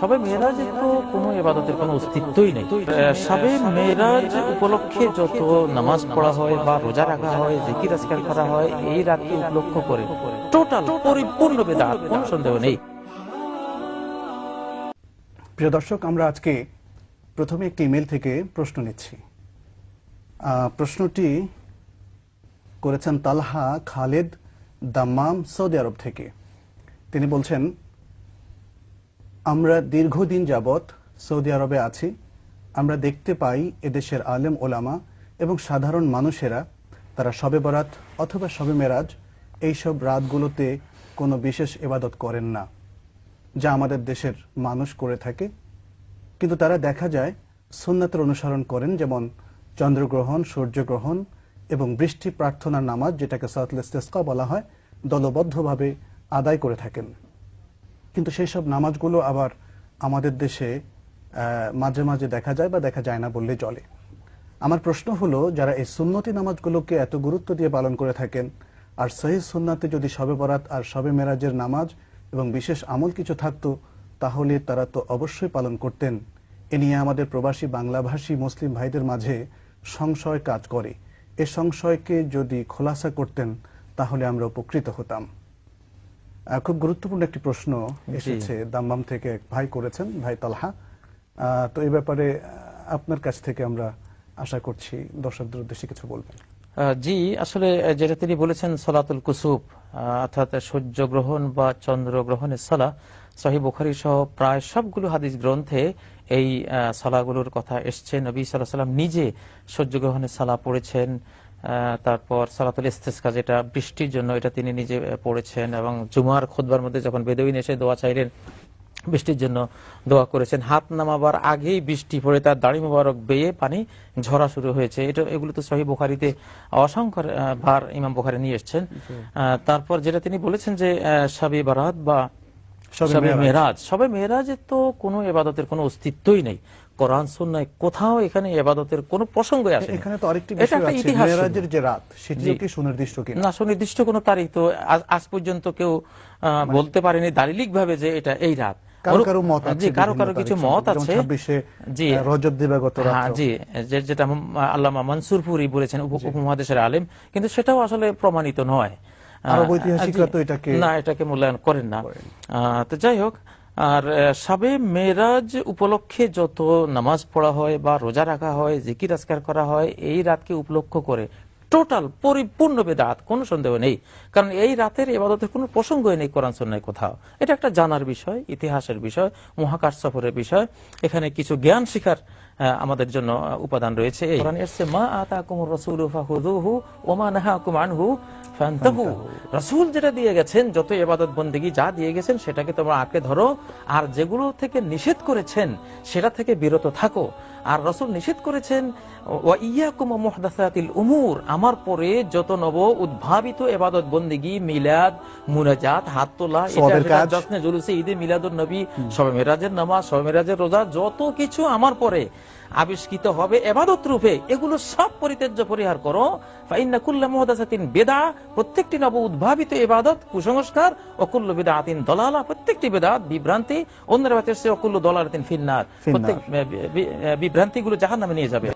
সবে মেয়েরাজের তো কোনো এবাদতের কোনো অস্তিত্বই নেই। সবে মেয়েরাজ উপলক্ষে যত নামাজ পড়া হয় বা রোজা রাখা হয়, জিকির আজকার করা হয়, এই রাতকে উপলক্ষ করে টোটাল পরিপূর্ণ কোনো সন্দেহ নেই। প্রিয় দর্শক, আমরা আজকে প্রথমে একটি ইমেল থেকে প্রশ্ন নিচ্ছি। প্রশ্নটি করেছেন Talha Khaled Dammam Saudi Arabia থেকে। তিনি বলছেন আমরা দীর্ঘদিন যাবৎ সৌদি আরবে আছি। আমরা দেখতে পাই এদেশের আলেম ওলামা এবং সাধারণ মানুষেরা, তারা শবে বরাত অথবা শবে মেরাজ এইসব রাতগুলোতে কোনো বিশেষ এবাদত করেন না, যা আমাদের দেশের মানুষ করে থাকে। কিন্তু তারা দেখা যায় সুন্নাতের অনুসরণ করেন, যেমন চন্দ্রগ্রহণ, সূর্যগ্রহণ এবং বৃষ্টি প্রার্থনার নামাজ, যেটাকে সাতল ইস্তেসকা বলা হয়, দলবদ্ধভাবে আদায় করে থাকেন। কিন্তু সেই সব নামাজগুলো আবার আমাদের দেশে মাঝে মাঝে দেখা যায় বা দেখা যায় না বললে চলে। আমার প্রশ্ন হলো, যারা এই সুন্নতি নামাজগুলোকে এত গুরুত্ব দিয়ে পালন করে থাকেন, আর সহি সুন্নাতে যদি শবে বরাত আর শবে মেরাজের নামাজ এবং বিশেষ আমল কিছু থাকতো, তাহলে তারা তো অবশ্যই পালন করতেন। এ নিয়ে আমাদের প্রবাসী বাংলাভাষী মুসলিম ভাইদের মাঝে সংশয় কাজ করে। এ সংশয়কে যদি খোলাসা করতেন, তাহলে আমরা উপকৃত হতাম। খুব গুরুত্বপূর্ণ একটি প্রশ্ন এসেছে দাম্বাম থেকে এক ভাই করেছেন ভাই তালহা। তো এই ব্যাপারে আপনার কাছ থেকে আমরা আশা করছি দর্শকদের উদ্দেশ্যে কিছু বলবেন। জি আসলে যেটা তিনি বলেছেন সলাতুল কুসুব অর্থাৎ সূর্য গ্রহণ বা চন্দ্র গ্রহণের সলা সহি বুখারি সহ প্রায় সবগুলো হাদিস গ্রন্থে এই সালাগুলোর কথা এসছে। নবী সাল্লাহ সাল্লাম নিজে সূর্য গ্রহণের সালা পড়েছেন। তারপর সালাতুল ইস্তেস্কা যেটা বৃষ্টির জন্য এটা তিনি নিজে পড়েছেন এবং জুমার খোদবার মধ্যে যখন বেদবিন এসে দোয়া চাইলেন বৃষ্টির জন্য দোয়া করেছেন। হাত নামাবার আগেই বৃষ্টি পড়ে তার দাড়ি মোবারক বেয়ে পানি ঝরা শুরু হয়েছে। এটা এগুলো তো সহি বুখারিতে অসংখ্য ভার ইমাম বুখারি নিয়ে এসছেন। আহ, তারপর যেটা তিনি বলেছেন যে সাবি বারাত বা সবে। মেরাজ সবে মেরাজের তো কোনো এবাদতের কোনো অস্তিত্বই নেই। কোরআন সুন্নায় কোথাও এখানে এবাদতের কোনো প্রসঙ্গই আসে এখানে তো আরেকটি বিষয় আছে। মেয়েরাজের যে রাত সেটিও কি সুনির্দিষ্ট কিনা? না সুনির্দিষ্ট কোনো তারিখ তো আজ- পর্যন্ত কেউ বলতে পারেনি দালিলিক ভাবে যে এটা এই রাত। কারও কারও মত আছে কারও কারও কিছু মত আছে। যেমন 26 এ, জি রজব দিবাগত রাত হ্যাঁ জি যে- যেটা আল্লামা মনসুরপুরি বলেছেন উপ- উপমহাদেশের আলেম। কিন্তু সেটাও আসলে প্রমাণিত নয়। আরব ঐতিহাসিকরা তো এটাকে না এটাকে মূল্যায়ন করেন না। তো যাই হোক আর সাবে মেরাজ উপলক্ষে যত নামাজ পড়া হয় বা রোজা রাখা হয় জিকির আজকার করা হয় এই রাতকে উপলক্ষ করে টোটাল পরিপূর্ণ বেদাত কোনো সন্দেহ নেই। কারণ এই রাতের এবাদতের কোনো প্রসঙ্গই নেই কোরআন সন্ন্যায় কোথাও। এটা একটা জানার বিষয় ইতিহাসের বিষয় মহাকাশ সফরের বিষয়। এখানে কিছু জ্ঞান শিখার আমাদের জন্য উপাদান রয়েছে এই। মা আতাকুমুর রাসূলু ফাখুযুহু ওয়া মা নাহাকুম আনহু ফান্তাহু। রাসূল যেটা দিয়ে গেছেন যত ইবাদত যা দিয়ে গেছেন সেটাকে তোমরা আঁকড়ে ধরো। আর যেগুলো থেকে নিষেধ করেছেন সেটা থেকে বিরত থাকো। আর রসুল নিষেধ করেছেন ওয়া ইয়াকুম মুহদাসাতিল উমুর। আমার পরে যত নব উদ্ভাবিত এবাদত বন্দেগী মিলাদ মুনাজাত হাত তোলা এটা। জশ্নে জুলুসে ঈদে মিলাদুন নবী সবে মেরাজের নামাজ সবে মেরাজের রোজা যত কিছু আমার পরে। আবিষ্কৃত হবে এবাদত রূপে। এগুলো সব পরিত্যাজ্য পরিহার করো। ফাইন্না কুল্লা মুহদাসাতিন বেদা প্রত্যেকটি নব উদ্ভাবিত এবাদত কুসংস্কার অকুল্ল বেদা আতিন দলালা প্রত্যেকটি বেদাত বিভ্রান্তি। অন্যের বাতের সে অকুল্ল দলালাতিন ফিন্নার। প্রত্যেক বিভ্রান্তি গুলো জাহান নামে নিয়ে যাবে।